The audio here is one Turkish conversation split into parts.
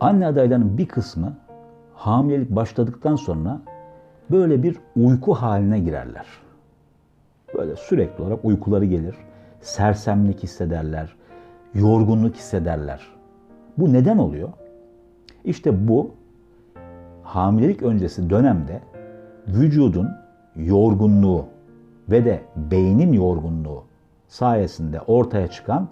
Anne adaylarının bir kısmı hamilelik başladıktan sonra böyle bir uyku haline girerler. Böyle sürekli olarak uykuları gelir. Sersemlik hissederler. Yorgunluk hissederler. Bu neden oluyor? İşte bu hamilelik öncesi dönemde vücudun yorgunluğu ve de beynin yorgunluğu sayesinde ortaya çıkan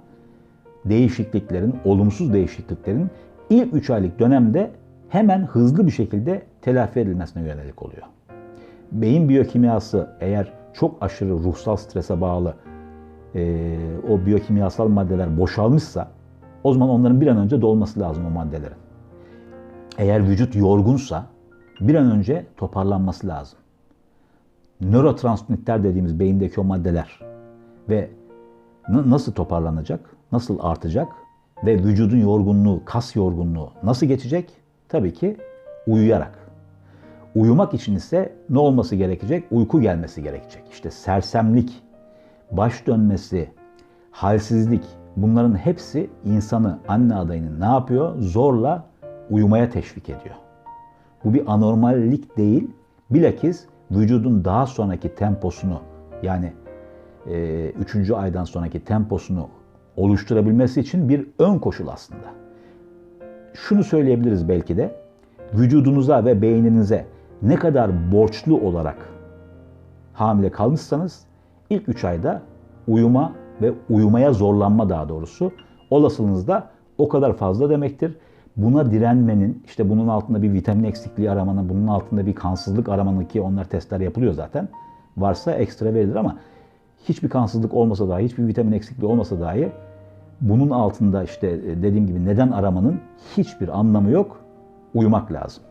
değişikliklerin, olumsuz değişikliklerin ilk 3 aylık dönemde hemen hızlı bir şekilde telafi edilmesine yönelik oluyor. Beyin biyokimyası eğer çok aşırı ruhsal strese bağlı e, o biyokimyasal maddeler boşalmışsa o zaman onların bir an önce dolması lazım o maddelerin. Eğer vücut yorgunsa bir an önce toparlanması lazım. Nörotransmitter dediğimiz beyindeki o maddeler ve nasıl toparlanacak, nasıl artacak ve vücudun yorgunluğu, kas yorgunluğu nasıl geçecek? Tabii ki uyuyarak. Uyumak için ise ne olması gerekecek? Uyku gelmesi gerekecek. İşte sersemlik, baş dönmesi, halsizlik bunların hepsi insanı, anne adayını ne yapıyor? Zorla uyumaya teşvik ediyor. Bu bir anormallik değil. Bilakis vücudun daha sonraki temposunu yani 3. aydan sonraki temposunu oluşturabilmesi için bir ön koşul aslında. Şunu söyleyebiliriz belki de vücudunuza ve beyninize ne kadar borçlu olarak hamile kalmışsanız ilk 3 ayda uyuma ve uyumaya zorlanma daha doğrusu olasılığınız da o kadar fazla demektir. Buna direnmenin, işte bunun altında bir vitamin eksikliği aramanın, bunun altında bir kansızlık aramanın ki onlar testler yapılıyor zaten. Varsa ekstra verilir ama hiçbir kansızlık olmasa dahi, hiçbir vitamin eksikliği olmasa dahi bunun altında işte dediğim gibi neden aramanın hiçbir anlamı yok. Uyumak lazım.